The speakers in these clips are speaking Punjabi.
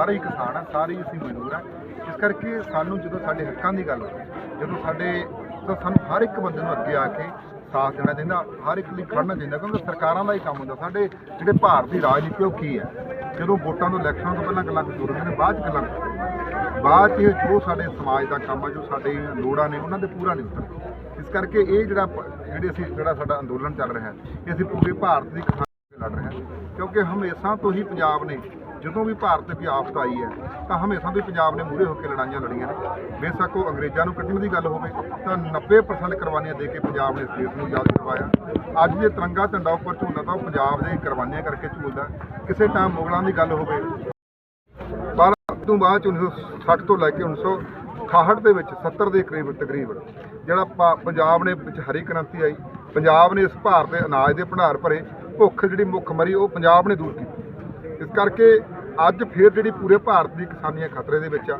ਸਾਰੇ ਹੀ ਕਿਸਾਨ ਆ ਸਾਰੇ ਹੀ ਅਸੀਂ ਮਜ਼ਦੂਰ ਆ। ਇਸ ਕਰਕੇ ਸਾਨੂੰ ਜਦੋਂ ਸਾਡੇ ਹੱਕਾਂ ਦੀ ਗੱਲ ਹੋਵੇ, ਜਦੋਂ ਸਾਡੇ ਤਾਂ ਸਾਨੂੰ ਹਰ ਇੱਕ ਬੰਦੇ ਨੂੰ ਅੱਗੇ ਆ ਕੇ ਸਾਥ ਦੇਣਾ ਚਾਹੀਦਾ ਹਰ ਇੱਕ ਲਈ ਖੜਨਾ ਚਾਹੀਦਾ ਕਿਉਂਕਿ ਸਰਕਾਰਾਂ ਦਾ ਹੀ ਕੰਮ ਹੁੰਦਾ। ਸਾਡੇ ਜਿਹੜੇ ਭਾਰਤ ਦੀ ਰਾਜਨੀਤੀ ਉਹ ਕੀ ਹੈ ਜਦੋਂ ਵੋਟਾਂ ਤੋਂ ਇਲੈਕਸ਼ਨਾਂ ਤੋਂ ਪਹਿਲਾਂ ਗੱਲਾਂ ਕਰਦੇ ਨੇ ਬਾਅਦ ਚ ਗੱਲਾਂ ਕਰਦੇ ਬਾਅਦ ਚ ਜੋ ਸਾਡੇ ਸਮਾਜ ਦਾ ਕੰਮ ਹੈ ਜੋ ਸਾਡੇ ਲੋੜਾਂ ਨੇ ਉਹਨਾਂ ਦੇ ਪੂਰਾ ਨਹੀਂ ਹੁੰਦਾ ਇਸ ਕਰਕੇ ਇਹ ਜਿਹੜਾ ਪ- ਜਿਹੜੇ ਅਸੀਂ ਜਿਹੜਾ ਸਾਡਾ ਅੰਦੋਲਨ ਚੱਲ ਰਿਹਾ ਹੈ ਇਹ ਅਸੀਂ ਪੂਰੇ ਭਾਰਤ ਦੀ ਕਿਸਾਨ ਲੜ ਰਹੇ ਹਾਂ। ਕਿਉਂਕਿ ਹਮੇਸ਼ਾ ਤੋਂ ਹੀ ਪੰਜਾਬ ਨੇ ਜਦੋਂ ਵੀ ਭਾਰਤ ਤੇ ਆਫਤ ਆਈ ਹੈ, ਤਾਂ ਹਮੇਸ਼ਾ ਵੀ ਪੰਜਾਬ ਨੇ ਮੂਹਰੇ ਹੋ ਕੇ ਲੜਾਈਆਂ ਲੜੀਆਂ ਨੇ। ਬੇਸ਼ੱਕ ਉਹ ਅੰਗਰੇਜ਼ਾਂ ਨੂੰ ਕੱਢਣ ਦੀ ਗੱਲ ਹੋਵੇ, ਤਾਂ 90% ਕੁਰਬਾਨੀਆਂ ਦੇ ਕੇ ਪੰਜਾਬ ਨੇ ਇਸ ਦੇਸ਼ ਨੂੰ ਆਜ਼ਾਦ ਕਰਵਾਇਆ ਅੱਜ ਜੇ ਤਿਰੰਗਾ ਝੰਡਾ ਉੱਪਰ ਝੂਲਦਾ ਤਾਂ ਉਹ ਪੰਜਾਬ ਦੇ ਕੁਰਬਾਨੀਆਂ ਕਰਕੇ ਝੂਲਦਾ। ਕਿਸੇ ਟਾਈਮ ਮੁਗਲਾਂ ਦੀ ਗੱਲ ਹੋਵੇ, ਪਰ ਤੋਂ ਬਾਅਦ ਚ 1960 ਤੋਂ ਲੈ ਕੇ 1961 ਦੇ ਵਿੱਚ 70 ਦੇ ਕਰੀਬ ਤਕਰੀਬਨ ਜਿਹੜਾ ਪਾ- ਪੰਜਾਬ ਨੇ ਵਿੱਚ ਹਰੀ ਕ੍ਰਾਂਤੀ ਆਈ, ਪੰਜਾਬ ਨੇ ਇਸ ਭਾਰਤ ਦੇ ਅਨਾਜ ਦੇ ਭੰਡਾਰ ਭਰੇ, ਭੁੱਖ ਜਿਹੜੀ ਮੁੱਖ ਮਰੀ ਉਹ ਪੰਜਾਬ ਨੇ ਦੂਰ ਕੀਤੀ। ਇਸ ਕਰਕੇ ਅੱਜ ਫਿਰ ਜਿਹੜੀ ਪੂਰੇ ਭਾਰਤ ਦੀ ਕਿਸਾਨੀਆਂ ਖਤਰੇ ਦੇ ਵਿੱਚ ਆ,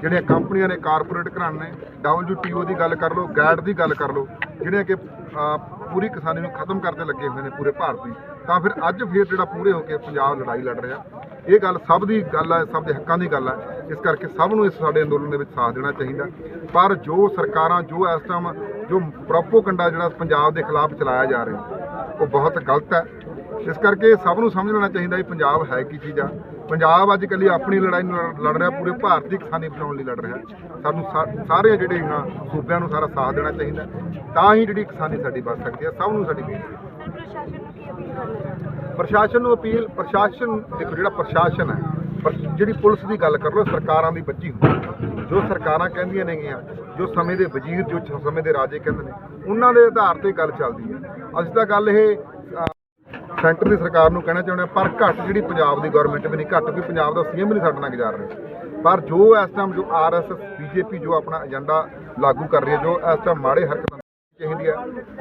ਜਿਹੜੀਆਂ ਕੰਪਨੀਆਂ ਨੇ ਕਾਰਪੋਰੇਟ ਘਰਾਣੇ ਨੇ WTO ਦੀ ਗੱਲ ਕਰ ਲਓ, ਗੈਟ ਦੀ ਗੱਲ ਕਰ ਲਓ, ਜਿਹੜੀਆਂ ਕਿ ਪੂਰੀ ਕਿਸਾਨੀ ਨੂੰ ਖਤਮ ਕਰਦੇ ਲੱਗੇ ਹੋਏ ਨੇ ਪੂਰੇ ਭਾਰਤ ਦੀ, ਤਾਂ ਫਿਰ ਅੱਜ ਫਿਰ ਜਿਹੜਾ ਪੂਰੇ ਹੋ ਕੇ ਪੰਜਾਬ ਲੜਾਈ ਲੜ ਰਿਹਾ। ਇਹ ਗੱਲ ਸਭ ਦੀ ਗੱਲ ਹੈ ਸਭ ਦੇ ਹੱਕਾਂ ਦੀ ਗੱਲ ਹੈ ਇਸ ਕਰਕੇ ਸਭ ਨੂੰ ਇਸ ਸਾਡੇ ਅੰਦੋਲਨ ਦੇ ਵਿੱਚ ਸਾਥ ਦੇਣਾ ਚਾਹੀਦਾ। ਪਰ ਜੋ ਸਰਕਾਰਾਂ, ਜੋ ਇਸ ਟਾਈਮ ਜੋ ਪ੍ਰੋਪੋਗੰਡਾ ਜਿਹੜਾ ਪੰਜਾਬ ਦੇ ਖਿਲਾਫ ਚਲਾਇਆ ਜਾ ਰਿਹਾ, ਉਹ ਬਹੁਤ ਗਲਤ ਹੈ। ਇਸ ਕਰਕੇ ਸਭ ਨੂੰ ਸਮਝ ਲੈਣਾ ਚਾਹੀਦਾ ਵੀ ਪੰਜਾਬ ਹੈ ਕੀ ਚੀਜ਼ ਆ। ਪੰਜਾਬ ਅੱਜ ਕੱਲ੍ਹ ਆਪਣੀ ਲੜਾਈ ਨੂੰ ਲੜ- ਰਿਹਾ ਪੂਰੇ ਭਾਰਤ ਦੀ ਕਿਸਾਨੀ ਬਚਾਉਣ ਲਈ ਲੜ ਰਿਹਾ। ਸਾਨੂੰ ਸਾਰੇ ਜਿਹੜੇ ਹਾਂ ਸੂਬਿਆਂ ਨੂੰ ਸਾਰਾ ਸਾਥ ਦੇਣਾ ਚਾਹੀਦਾ। ਤਾਂ ਹੀ ਜਿਹੜੀ ਕਿਸਾਨੀ ਸਾਡੀ ਬਚ ਸਕਦੀ ਹੈ ਸਭ ਨੂੰ ਸਾਡੀ ਬੇਨਤੀ ਹੈ। ਪ੍ਰਸ਼ਾਸਨ ਨੂੰ ਅਪੀਲ ਪ੍ਰਸ਼ਾਸਨ ਦੇਖੋ ਜਿਹੜਾ ਪ੍ਰਸ਼ਾਸਨ ਹੈ ਪਰ ਜਿਹੜੀ ਪੁਲਿਸ ਦੀ ਗੱਲ ਕਰ ਲਓ ਸਰਕਾਰਾਂ ਦੀ ਬੱਚੀ ਹੁੰਦੀ। ਜੋ ਸਰਕਾਰਾਂ ਕਹਿੰਦੀਆਂ ਨੇਗੀਆਂ ਜੋ ਸਮੇਂ ਦੇ ਵਜ਼ੀਰ ਜੋ ਸਮੇਂ ਦੇ ਰਾਜੇ ਕਹਿੰਦੇ ਨੇ ਉਹਨਾਂ ਦੇ ਆਧਾਰ ਤੇ ਗੱਲ ਚੱਲਦੀ ਹੈ। ਅਸੀਂ ਤਾਂ ਗੱਲ ਇਹ ਸੈਂਟਰ ਦੀ ਸਰਕਾਰ ਨੂੰ ਕਹਿਣਾ ਚਾਹੁੰਦੇ ਹਾਂ ਪਰ ਘੱਟ ਜਿਹੜੀ ਪੰਜਾਬ ਦੀ ਗਵਰਨਮੈਂਟ ਵੀ ਨਹੀਂ, ਘੱਟ ਵੀ ਪੰਜਾਬ ਦਾ ਸੀਐਮ ਵੀ ਨਹੀਂ ਸਾਡੇ ਨਾਲ ਗੁਜ਼ਾਰ ਰਹੇ। ਪਰ ਜੋ ਇਸ ਟਾਈਮ ਜੋ ਆਰਐਸਐਸ ਬੀਜੇਪੀ ਜੋ ਆਪਣਾ ਏਜੰਡਾ ਲਾਗੂ ਕਰ ਰਹੀ ਹੈ, ਜੋ ਇਸ ਟਾਈਮ ਮਾੜੇ ਹਰਕਤਾਂ ਚਾਹੀਦੀ ਹੈ,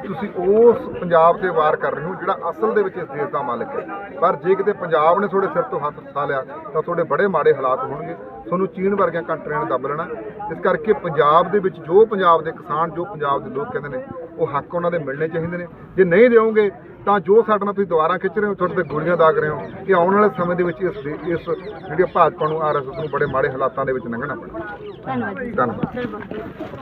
ਤੁਸੀਂ ਉਸ ਪੰਜਾਬ ਤੇ ਵਾਰ ਕਰ ਰਹੇ ਹੋ, ਜਿਹੜਾ ਅਸਲ ਦੇ ਵਿੱਚ ਇਸ ਦੇਸ਼ ਦਾ ਮਾਲਕ ਹੈ। ਪਰ ਜੇ ਕਿਤੇ ਪੰਜਾਬ ਨੇ ਤੁਹਾਡੇ ਸਿਰ ਤੋਂ ਹੱਥ ਉਠਾ ਲਿਆ, ਤਾਂ ਤੁਹਾਡੇ ਬੜੇ ਮਾੜੇ ਹਾਲਾਤ ਹੋਣਗੇ। ਤੁਹਾਨੂੰ ਚੀਨ ਵਰਗੀਆਂ ਕੰਟਰੀਆਂ ਨੇ ਦੱਬ ਲੈਣਾ। ਇਸ ਕਰਕੇ ਪੰਜਾਬ ਦੇ ਵਿੱਚ ਜੋ ਪੰਜਾਬ ਦੇ ਕਿਸਾਨ, ਜੋ ਪੰਜਾਬ ਦੇ ਲੋਕ ਕਹਿੰਦੇ ਨੇ, ਉਹ ਹੱਕ ਉਹਨਾਂ ਦੇ ਮਿਲਣੇ ਚਾਹੀਦੇ ਨੇ। ਜੇ ਨਹੀਂ ਦਿਓਗੇ ਤਾਂ ਜੋ ਸਾਡੇ ਨਾਲ ਤੁਸੀਂ ਦੁਬਾਰਾ ਖਿੱਚ ਰਹੇ ਹੋ ਤੁਹਾਡੇ ਤੇ ਗੋਲੀਆਂ ਦਾਗ ਰਹੇ ਹੋ ਕਿ ਆਉਣ ਵਾਲੇ ਸਮੇਂ ਦੇ ਵਿੱਚ ਇਸ ਇਸ ਜਿਹੜੀ ਭਾਜਪਾ ਨੂੰ ਆਰਐਸਐਸ ਨੂੰ ਬੜੇ ਮਾੜੇ ਹਾਲਾਤਾਂ ਦੇ ਵਿੱਚ ਲੰਘਣਾ ਪੈਣਾ। ਧੰਨਵਾਦ ਜੀ। ਧੰਨਵਾਦ।